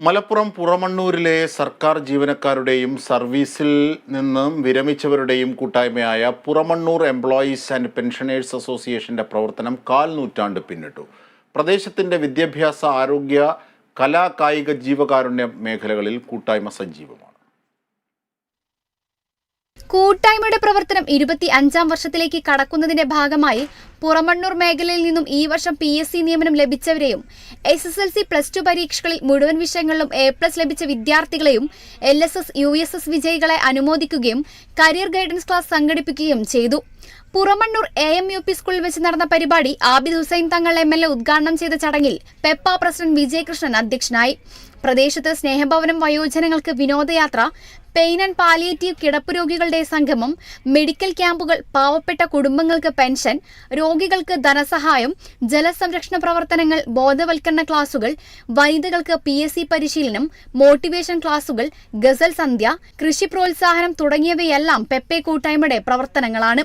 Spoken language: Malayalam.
മലപ്പുറം പുറമണ്ണൂരിലെ സർക്കാർ ജീവനക്കാരുടെയും സർവീസിൽ നിന്നും വിരമിച്ചവരുടെയും കൂട്ടായ്മയായ പുറമണ്ണൂർ എംപ്ലോയീസ് ആൻഡ് പെൻഷനേഴ്സ് അസോസിയേഷന്റെ പ്രവർത്തനം കാൽ നൂറ്റാണ്ട് പിന്നിട്ടു. പ്രദേശത്തിന്റെ വിദ്യാഭ്യാസ ആരോഗ്യ കലാ കായിക ജീവകാരുണ്യ മേഖലകളിൽ കൂട്ടായ്മ സജീവമാണ്. കൂട്ടായ്മയുടെ പ്രവർത്തനം ഇരുപത്തി അഞ്ചാം വർഷത്തിലേക്ക് കടക്കുന്നതിന്റെ ഭാഗമായി പുറമണ്ണൂർ മേഖലയിൽ നിന്നും ഈ വർഷം പി എസ് സി നിയമനം ലഭിച്ചവരെയും S S L C plus two പരീക്ഷകളിൽ മുഴുവൻ വിഷയങ്ങളിലും എ പ്ലസ് ലഭിച്ച വിദ്യാർത്ഥികളെയും L S S U S S വിജയികളെ അനുമോദിക്കുകയും കരിയർ ഗൈഡൻസ് ക്ലാസ് സംഘടിപ്പിക്കുകയും ചെയ്തു. Puramannur A M U P സ്കൂളിൽ വെച്ച് നടന്ന പരിപാടി Abid Hussain Thangal M L A ഉദ്ഘാടനം ചെയ്ത ചടങ്ങിൽ പെപ്പ പ്രസിഡന്റ് വിജയകൃഷ്ണൻ അധ്യക്ഷനായി. പ്രദേശത്ത് സ്നേഹഭവനം വയോജനങ്ങൾക്ക് വിനോദയാത്ര പെയിൻ ആൻഡ് പാലിയേറ്റീവ് കിടപ്പ് രോഗികളുടെ സംഗമം മെഡിക്കൽ ക്യാമ്പുകൾ പാവപ്പെട്ട കുടുംബങ്ങൾക്ക് പെൻഷൻ രോഗികൾക്ക് ധനസഹായം ജലസംരക്ഷണ പ്രവർത്തനങ്ങൾ ബോധവൽക്കരണ ക്ലാസുകൾ വനിതകൾക്ക് പി എസ് സി പരിശീലനം മോട്ടിവേഷൻ ക്ലാസുകൾ ഗസൽ സന്ധ്യ കൃഷി പ്രോത്സാഹനം തുടങ്ങിയവയെല്ലാം പെപ്പെ കൂട്ടായ്മയുടെ പ്രവർത്തനങ്ങളാണ്.